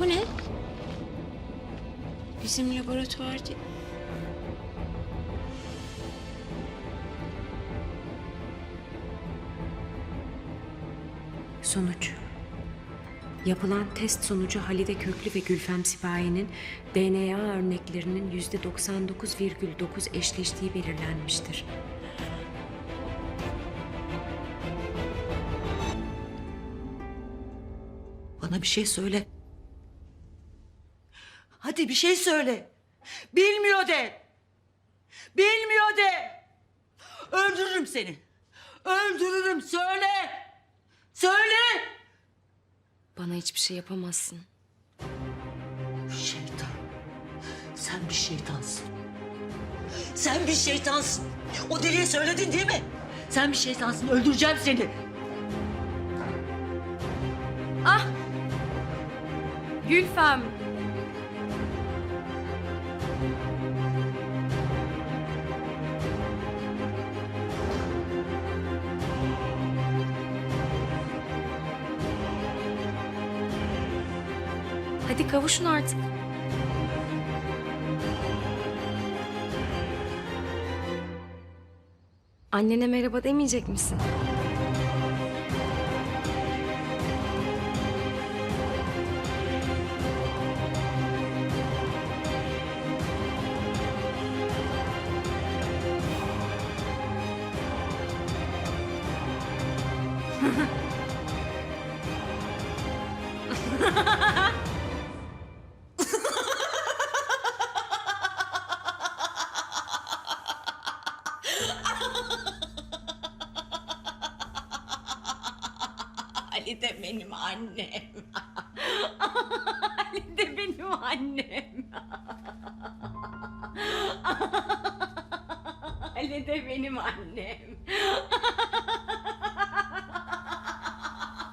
Bu ne? Bizim laboratuvar değil. Sonuç. Yapılan test sonucu Halide Köklü ve Gülfem Sipahi'nin DNA örneklerinin yüzde 99,9 eşleştiği belirlenmiştir. Bana bir şey söyle. Hadi bir şey söyle. Bilmiyor de. Bilmiyor de. Öldürürüm seni. Öldürürüm söyle. Söyle. Bana hiçbir şey yapamazsın. Şeytan. Sen bir şeytansın. Sen bir şeytansın. O deliye söyledin değil mi? Sen bir şeytansın. Öldüreceğim seni. Gülfem! Hadi kavuşun artık. Annene merhaba demeyecek misin? Ali de benim annem. Ali de benim annem. Ali de benim annem.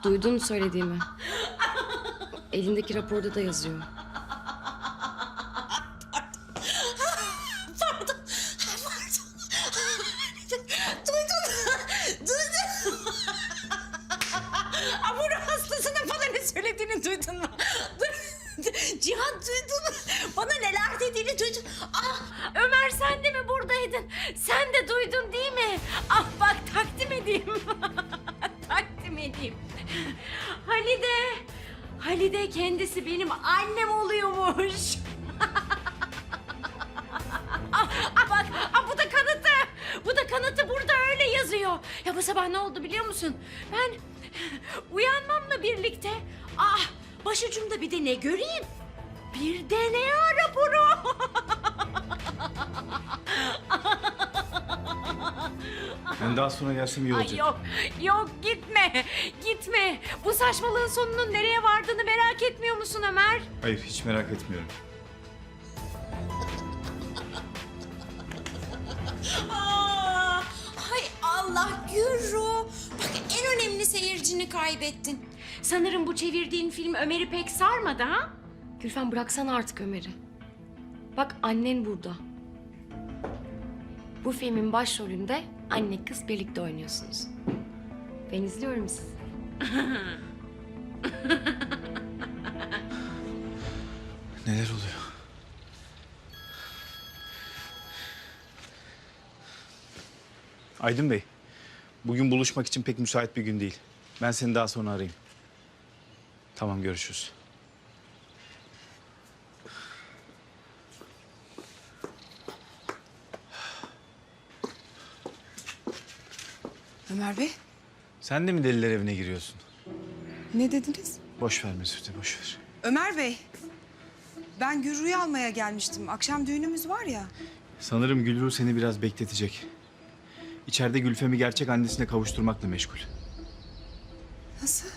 Duydun söylediğimi. Elindeki raporda da yazıyor. Duydun mu? Cihan duydun mu? Bana neler dediğini duydun. Ah Ömer sen de mi buradaydın? Sen de duydun değil mi? Ah bak takdim edeyim. takdim edeyim. Halide. Halide kendisi benim annem oluyormuş. Ah, ah bak, ah bu da kanıtı. Bu da kanıtı burada öyle yazıyor. Ya bu sabah ne oldu biliyor musun? Ben uyanmamla birlikte ah başucumda bir de ne göreyim? Bir DNA raporu. Ben daha sonra gelsem iyi olacak. Ay yok, yok gitme, gitme. Bu saçmalığın sonunun nereye vardığını merak etmiyor musun Ömer? Hayır hiç merak etmiyorum. Seyircini kaybettin. Sanırım bu çevirdiğin film Ömer'i pek sarmadı ha? Gülfem bıraksana artık Ömer'i. Bak annen burada. Bu filmin başrolünde anne kız birlikte oynuyorsunuz. Ben izliyorum sizi. Neler oluyor? Aydın Bey, bugün buluşmak için pek müsait bir gün değil. Ben seni daha sonra arayayım. Tamam, görüşürüz. Ömer Bey, Sen de mi deliler evine giriyorsun? ne dediniz? Boş ver Mesut'u, boş ver. Ömer Bey, ben Gürru'yu almaya gelmiştim. Akşam düğünümüz var ya. Sanırım Gülru seni biraz bekletecek. İçeride Gülfem'i gerçek annesine kavuşturmakla meşgul. Nasıl?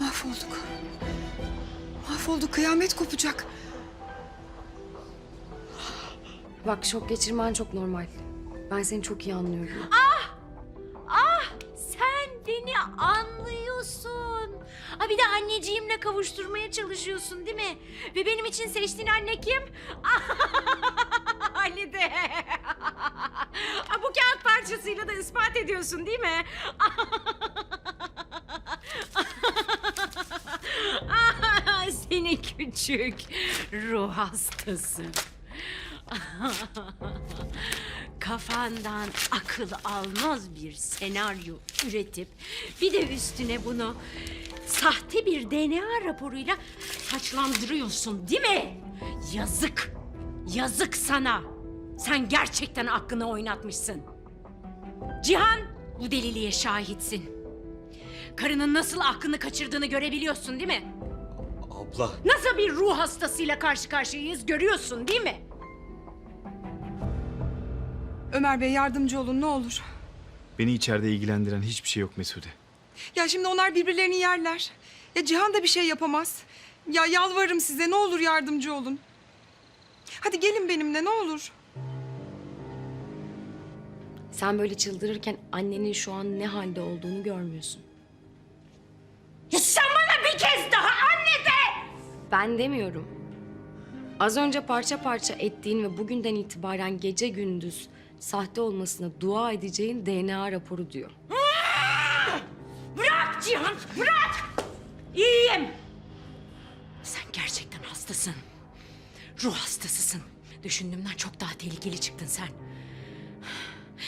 Mahvolduk. Mahvolduk, kıyamet kopacak. Bak şok geçirmen çok normal. Ben seni çok iyi anlıyorum. Ah sen beni anlıyorsun. Ha bir de anneciğimle kavuşturmaya çalışıyorsun değil mi? Ve benim için seçtiğin anne kim? Halide. Ha, bu kağıt parçasıyla da ispat ediyorsun değil mi? küçük ruh hastası. Kafandan akıl almaz bir senaryo üretip bir de üstüne bunu sahte bir DNA raporuyla saçlandırıyorsun değil mi? Yazık. Yazık sana. Sen gerçekten aklını oynatmışsın. Cihan bu deliliğe şahitsin. Karının nasıl aklını kaçırdığını görebiliyorsun değil mi? Abla. Nasıl bir ruh hastasıyla karşı karşıyayız görüyorsun değil mi? Ömer Bey yardımcı olun ne olur. Beni içeride ilgilendiren hiçbir şey yok Mesude. Ya şimdi onlar birbirlerini yerler. Ya Cihan da bir şey yapamaz. Ya yalvarırım size ne olur yardımcı olun. Hadi gelin benimle ne olur. Sen böyle çıldırırken annenin şu an ne halde olduğunu görmüyorsun. Ya sen bana bir kez daha anne de! Ben demiyorum. Az önce parça parça ettiğin ve bugünden itibaren gece gündüz sahte olmasına dua edeceğin DNA raporu diyor. Bırak Cihan bırak! İyiyim. Sen gerçekten hastasın. Ruh hastasısın. Düşündüğümden çok daha tehlikeli çıktın sen.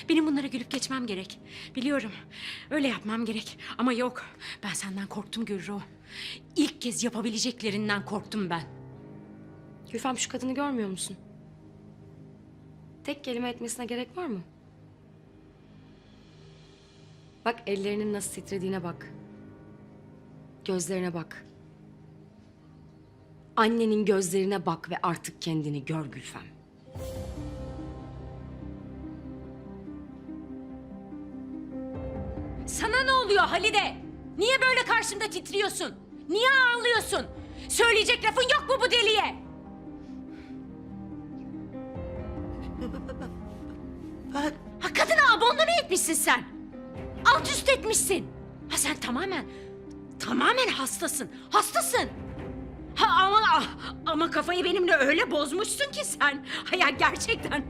Benim bunlara gülüp geçmem gerek. Biliyorum. Öyle yapmam gerek. Ama yok. Ben senden korktum Gürru. İlk kez yapabileceklerinden korktum ben. Gülfem şu kadını görmüyor musun? Tek kelime etmesine gerek var mı? Bak ellerinin nasıl titrediğine bak. Gözlerine bak. Annenin gözlerine bak ve artık kendini gör Gülfem. Oluyor Halide? Niye böyle karşımda titriyorsun? Niye ağlıyorsun? Söyleyecek lafın yok mu bu deliye? Ben Ha kadına abandone etmişsin sen. Alt üst etmişsin. Ha sen tamamen, tamamen hastasın. Hastasın. Ha ama ama kafayı benimle öyle bozmuşsun ki sen. Ha ya gerçekten.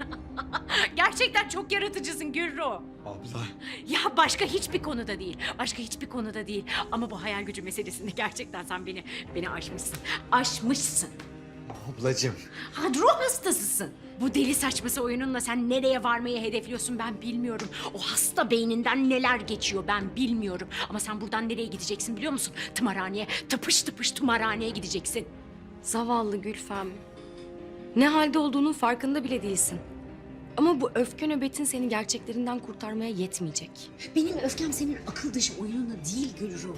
Gerçekten çok yaratıcısın Gürru. Abla. Ya başka hiçbir konuda değil. Başka hiçbir konuda değil. Ama bu hayal gücü meselesinde gerçekten sen beni beni aşmışsın. Aşmışsın. Ablacığım. Ha ruh hastasısın. Bu deli saçması oyununla sen nereye varmayı hedefliyorsun ben bilmiyorum. O hasta beyninden neler geçiyor ben bilmiyorum. Ama sen buradan nereye gideceksin biliyor musun? Tımarhaneye, tıpış tıpış tımarhaneye gideceksin. Zavallı Gülfem. Ne halde olduğunun farkında bile değilsin. Ama bu öfke nöbetin seni gerçeklerinden kurtarmaya yetmeyecek. Benim öfkem senin akıl dışı oyununa değil Gülru.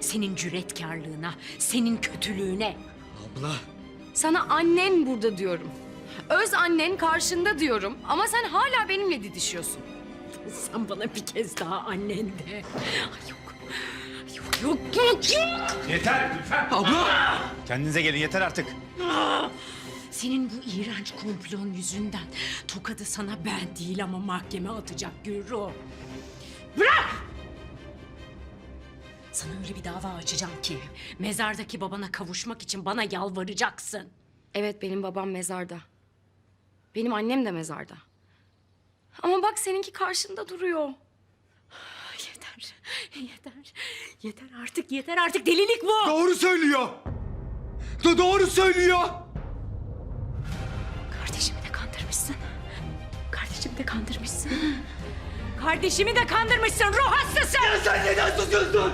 Senin cüretkarlığına, senin kötülüğüne. Abla. Sana annen burada diyorum. Öz annen karşında diyorum ama sen hala benimle didişiyorsun. Sen bana bir kez daha annen de. Ay yok. Yok yok yok yok. Yeter Gülfem. Abla. Kendinize gelin yeter artık. Senin bu iğrenç komplon yüzünden tokadı sana ben değil ama mahkeme atacak Gürru. Bırak! Sana öyle bir dava açacağım ki mezardaki babana kavuşmak için bana yalvaracaksın. Evet benim babam mezarda. Benim annem de mezarda. Ama bak seninki karşında duruyor. Yeter, yeter, yeter artık, yeter artık delilik bu. Doğru söylüyor. Do doğru söylüyor. De kandırmışsın. Kardeşimi de kandırmışsın ruh hastası. Sen neden susuyorsun?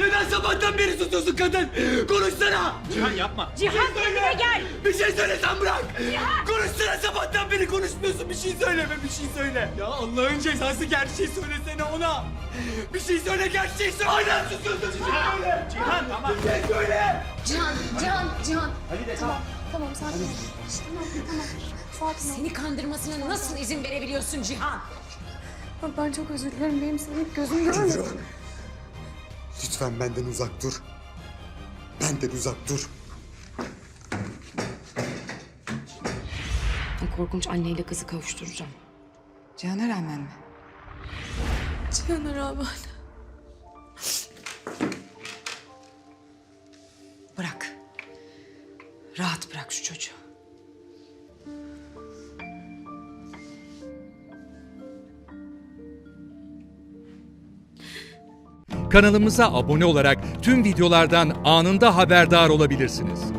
Neden sabahtan beri susuyorsun kadın? Konuşsana. Cihan yapma. Cihan kendine gel. Bir şey söyle sen bırak. Konuşsana sabahtan beri konuşmuyorsun. Bir şey söyleme bir şey söyle. Ya Allah'ın cezası gerçeği söylesene ona. Bir şey söyle gerçeği söyle. Aynen susuyorsun. Bir şey söyle. Cihan tamam. Bir şey söyle. Cihan, Cihan, Cihan. Halide tamam. Tamam sakin ol. Tamam, tamam. Sakin ol. Seni kandırmasına nasıl izin verebiliyorsun Cihan? Ben çok özür dilerim. Benim seni hiç gözüm görmedi. Lütfen benden uzak dur. Benden uzak dur. O korkunç anneyle kızı kavuşturacağım. Cihan'a rağmen mi? Cihan'a rağmen. Bırak. Bırak şu çocuğu. Kanalımıza abone olarak tüm videolardan anında haberdar olabilirsiniz.